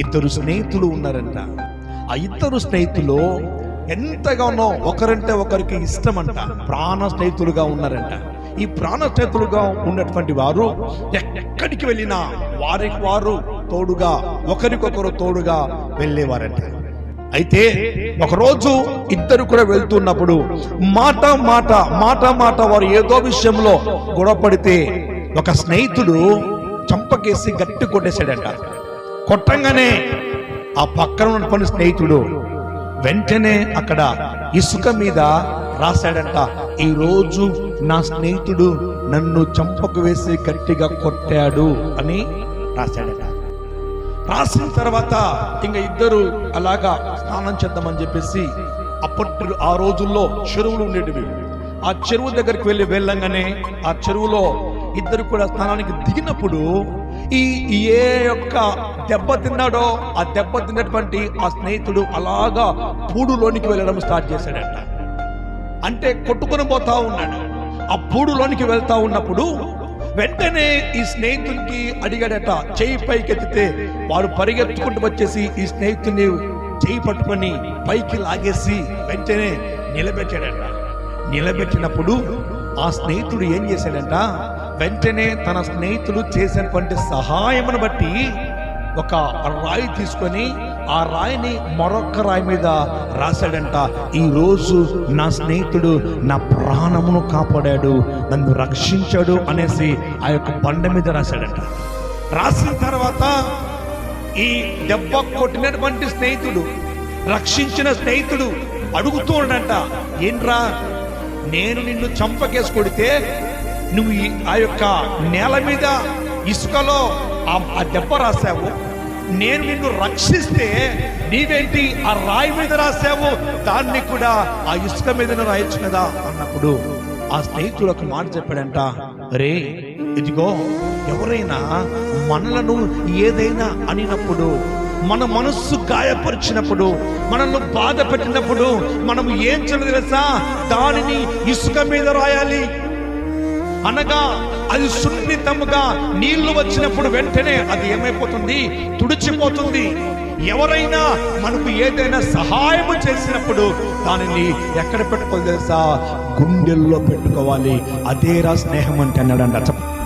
ఇద్దరు స్నేహితులు ఉన్నారంట. ఆ ఇద్దరు స్నేహితులు ఎంతగానో ఒకరంటే ఒకరికి ఇష్టమంట. ప్రాణ స్నేహితులుగా ఉన్నారంట. ఈ ప్రాణ స్నేహితులుగా ఉన్నటువంటి వారు ఎక్కడికి వెళ్ళినా వారికి వారు తోడుగా ఒకరికొకరు తోడుగా వెళ్ళేవారంట. అయితే ఒకరోజు ఇద్దరు కూడా వెళ్తున్నప్పుడు మాట మాట మాట మాట వారు ఏదో విషయంలో గొడవపడితే ఒక స్నేహితుడు చంపకేసి గట్టి కొట్టేశాడంట. కొట్టంగానే ఆ పక్కన ఉన్నటువంటి స్నేహితుడు వెంటనే అక్కడ ఇసుక మీద రాశాడంట ఈ రోజు నా స్నేహితుడు నన్ను చంపకు వేసి గట్టిగా కొట్టాడు అని రాశాడట. రాసిన తర్వాత ఇంకా ఇద్దరు అలాగా స్నానం చేద్దామని చెప్పేసి అప్పట్లో ఆ రోజుల్లో చెరువులు ఉండేటివి. ఆ చెరువు దగ్గరికి వెళ్ళి వెళ్ళంగానే ఆ చెరువులో ఇద్దరు కూడా స్నానానికి దిగినప్పుడు ఈ ఏ యొక్క దెబ్బ తిన్నాడో ఆ దెబ్బ తిన్నటువంటి ఆ స్నేహితుడు అలాగా పూడులోనికి వెళ్ళడం స్టార్ట్ చేశాడట. అంటే కొట్టుకొని పోతా ఉన్నాడు. ఆ పూడులోనికి వెళ్తా ఉన్నప్పుడు వెంటనే ఈ స్నేహితునికి అడిగాడట చేయి పైకి ఎత్తితే వారు పరిగెత్తుకుంటూ వచ్చేసి ఈ స్నేహితుని చేయి పట్టుకొని పైకి లాగేసి వెంటనే నిలబెట్టాడట. నిలబెట్టినప్పుడు ఆ స్నేహితుడు ఏం చేశాడంట వెంటనే తన స్నేహితుడు చేసినటువంటి సహాయమును బట్టి ఒక రాయి తీసుకొని ఆ రాయిని మరొక రాయి మీద రాశాడంట ఈ రోజు నా స్నేహితుడు నా ప్రాణమును కాపాడాడు నన్ను రక్షించాడు అనేసి ఆ యొక్క బండ మీద రాశాడంట. రాసిన తర్వాత ఈ దెబ్బ కొట్టినటువంటి స్నేహితుడు రక్షించిన స్నేహితుడు అడుగుతూ ఉన్నాడంట ఏంట్రా నేను నిన్ను చంపకేసి కొడితే నువ్వు ఈ- ఆ యొక్క నేల మీద ఇసుకలో ఆ దెబ్బ రాశావు. నేను నిన్ను రక్షిస్తే నీవేంటి ఆ రాయి మీద రాశావు? దాన్ని కూడా ఆ ఇసుక మీద రాయొచ్చు కదా అన్నప్పుడు ఆ స్నేహితుడు ఒక మాట చెప్పాడంట రే ఇదిగో ఎవరైనా మనలను ఏదైనా అనినప్పుడు మన మనస్సు గాయపరిచినప్పుడు మనల్ని బాధ పెట్టినప్పుడు మనం ఏం చేయాలి తెలుసా? దానిని ఇసుక మీద రాయాలి. అనగా అది సున్నితముగా నీళ్ళు వచ్చినప్పుడు వెంటనే అది ఏమైపోతుంది? తుడిచిపోతుంది. ఎవరైనా మనకు ఏదైనా సహాయము చేసినప్పుడు దానిని ఎక్కడ పెట్టుకోవాలి తెలుసా? గుండెల్లో పెట్టుకోవాలి. అదేరా స్నేహం అంటే అన్నాడంట చెప్ప.